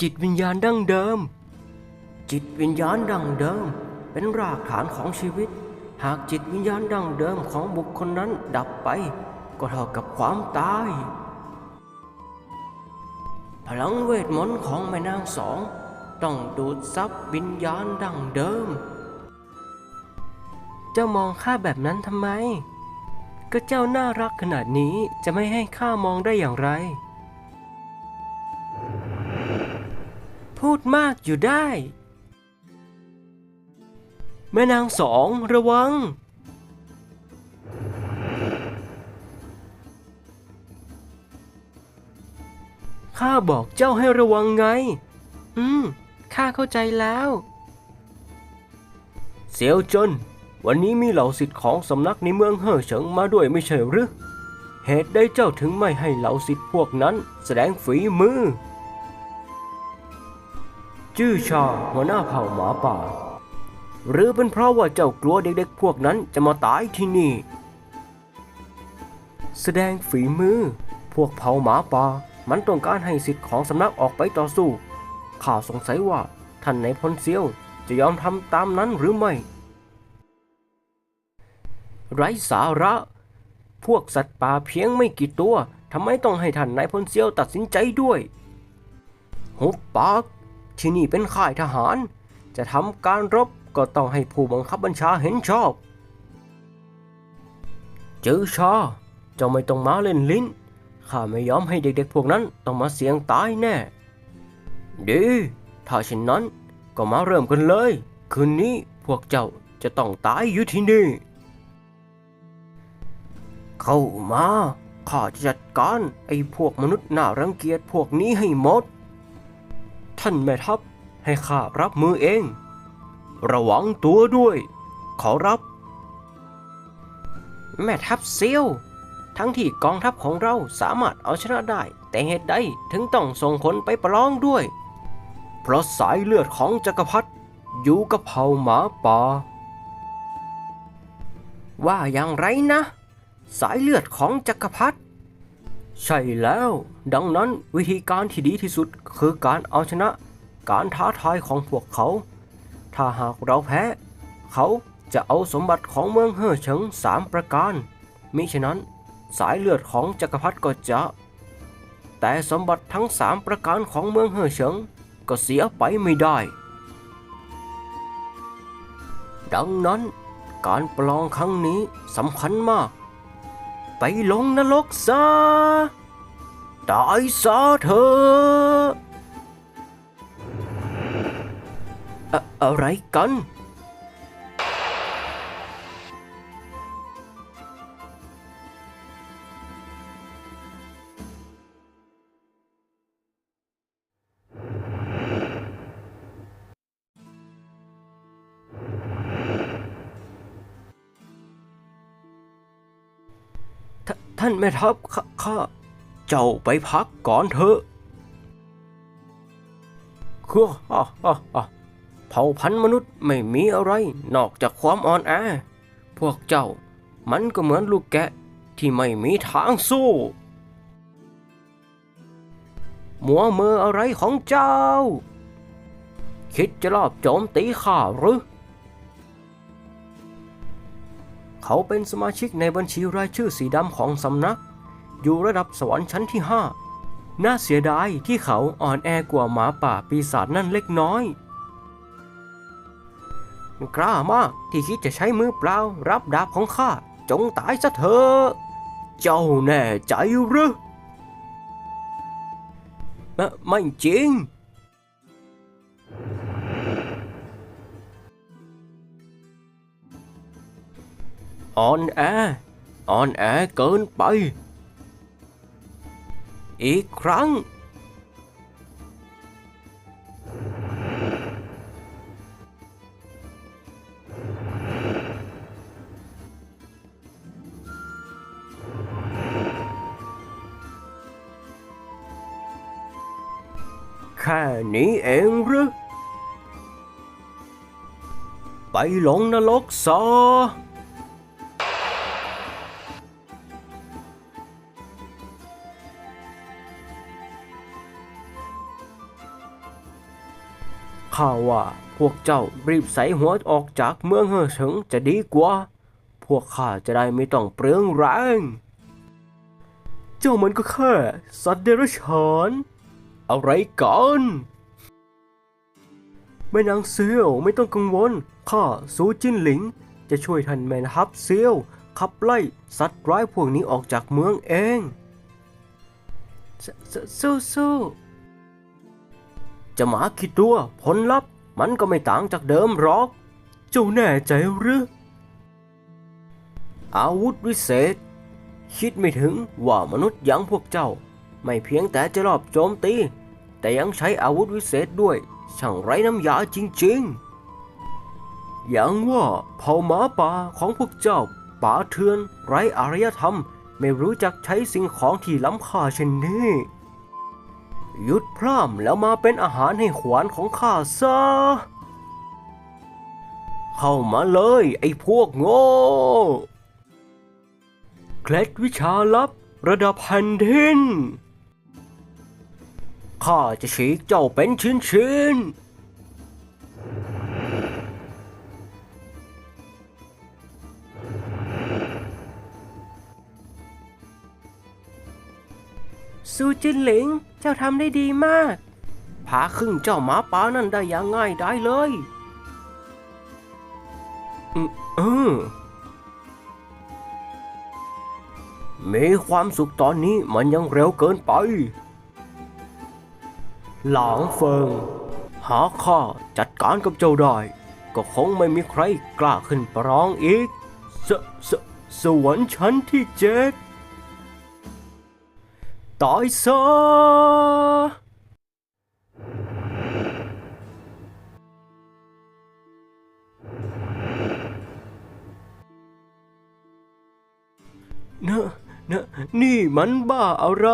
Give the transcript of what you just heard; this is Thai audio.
จิตวิญญาณดั้งเดิม จิตวิญญาณดั้งเดิม เป็นรากฐานของชีวิต หากจิตวิญญาณดั้งเดิมของบุคคลนั้นดับไป ก็เท่ากับความตาย พลังเวทมนต์ของแม่นางสอง ต้องดูดซับวิญญาณดั้งเดิม เจ้ามองข้าแบบนั้นทำไม ก็เจ้าน่ารักขนาดนี้จะไม่ให้ข้ามองได้อย่างไร พูดมากอยู่ได้ แม่นางสองระวัง ข้าบอกเจ้าให้ระวังไง อืม ข้าเข้าใจแล้ว เสียวจน วันนี้มีเหล่าสิทธิ์ของสำนักในเมืองเฮ่อเฉิงมาด้วยไม่ใช่หรือ เหตุใดเจ้าถึงไม่ให้เหล่าสิทธิ์พวกนั้นแสดงฝีมือ จื้อชาหัวหน้าเผ่าหมาป่า หรือเป็นเพราะว่าเจ้ากลัวเด็กๆพวกนั้นจะมาตายที่นี่ แสดงฝีมือ พวกเผ่าหมาป่า มันต้องการให้สิทธิ์ของสำนักออกไปต่อสู้ข้าสงสัยว่าท่านในายพลเซียวจะยอมทำตามนั้นหรือไม่ ไร้สาระ พวกสัตว์ป่าเพียงไม่กี่ตัวทำไมต้องให้ท่านนายพลเซียวตัดสินใจด้วยหุบปาก ที่นี่เป็นค่ายทหาร จะทำการรบก็ต้องให้ผู้บังคับบัญชาเห็นชอบเจอชาเจ้าไม่ต้องมาเล่นลิ้น ข้าไม่ยอมให้เด็กๆพวกนั้นต้องมาเสี่ยงตายแน่ ดี ถ้าเช่นนั้นก็มาเริ่มกันเลย คืนนี้พวกเจ้าจะต้องตายอยู่ที่นี่ เข้ามา ข้าจะจัดการไอ้พวกมนุษย์น่ารังเกียจพวกนี้ให้หมด ท่านแม่ทัพให้ข้ารับมือเอง ระวังตัวด้วย ขอรับ แม่ทัพเซียว ทั้งที่กองทัพของเราสามารถเอาชนะได้ แต่เหตุใดถึงต้องส่งคนไปประลองด้วย เพราะสายเลือดของจักรพรรดิอยู่กับเผ่าหมาป่าว่าอย่างไรนะ สายเลือดของจักรพรรดิ ใช่แล้ว ดังนั้นวิธีการที่ดีที่สุดคือการเอาชนะการท้าทายของพวกเขา ถ้าหากเราแพ้ เขาจะเอาสมบัติของเมืองเฮ่อเฉิงสามประการ มิฉะนั้นสายเลือดของจักรพรรดิก็จะ แต่สมบัติทั้งสามประการของเมืองเฮ่อเฉิงก็เสียไปไม่ได้ ดังนั้นการปลองครั้งนี้สำคัญมาก ไปลงนรกซะตายซะเถอะอะอะไรกัน ท่านแม่ทัพข้าเจ้าไปพักก่อนเถอะคือฮ่าฮ่าฮ่าเผ่าพันธุ์มนุษย์ไม่มีอะไรนอกจากความอ่อนแอ พวกเจ้ามันก็เหมือนลูกแกะที่ไม่มีทางสู้ มัวเมออะไรของเจ้า คิดจะลอบโจมตีข้าหรือ เขาเป็นสมาชิกในบัญชีรายชื่อสีดำของสำนัก อยู่ระดับสวรรค์ชั้นที่ห้าน่าเสียดายที่เขาอ่อนแอกว่าหมาป่าปีศาจนั่นเล็กน้อย กล้ามากที่คิดจะใช้มือเปล่ารับดาบของข้า จงตายซะเถอะเจ้าแน่ใจหรือไม่จริง อ่อนแออ่อนแอเกินไป อีกครั้ง แค่นี้เองหรือไปลงนรกซะ ข้าว่าพวกเจ้ารีบใส่หัวออกจากเมืองเฮอเฉิงจะดีกว่า พวกข้าจะได้ไม่ต้องเปลืองแรง เจ้ามันก็แค่สัตว์เดรัจฉานอะไรกันแม่นางเซียวไม่ต้องกังวล ข้าซูจินหลิง จะช่วยท่านแม่ทัพเซียวขับไล่สัตว์ร้ายพวกนี้ออกจากเมืองเองสู้สู้ จะหมาคิดตัวผลลัพธ์มันก็ไม่ต่างจากเดิมหรอก เจ้าแน่ใจหรือ อาวุธวิเศษ คิดไม่ถึงว่ามนุษย์อย่างพวกเจ้า ไม่เพียงแต่จะรอบโจมตี แต่ยังใช้อาวุธวิเศษด้วย ช่างไร้น้ำยาจริงๆ อย่างว่าเผ่าหมาป่าของพวกเจ้าป่าเทือนไร้อารยธรรม ไม่รู้จักใช้สิ่งของที่ล้ำค่าเช่นนี้ หยุดพร่ำแล้วมาเป็นอาหารให้ขวานของข้าซะ เข้ามาเลยไอ้พวกโง่ เคล็ดวิชาลับระดับแผ่นดิน ข้าจะฉีกเจ้าเป็นชิ้นๆ ซูจินหลิง เจ้าทำได้ดีมาก พาครึ่งเจ้าหมาป่านั่นได้อย่างง่ายได้เลยอืมเออมีความสุขตอนนี้มันยังเร็วเกินไป หลางเฟิง หาข้าจัดการกับเจ้าได้ ก็คงไม่มีใครกล้าขึ้นประลองอีก สสสวรรค์ชั้นที่เจ็ด ตายซะเนอะเนอะนี่มันบ้าอะไร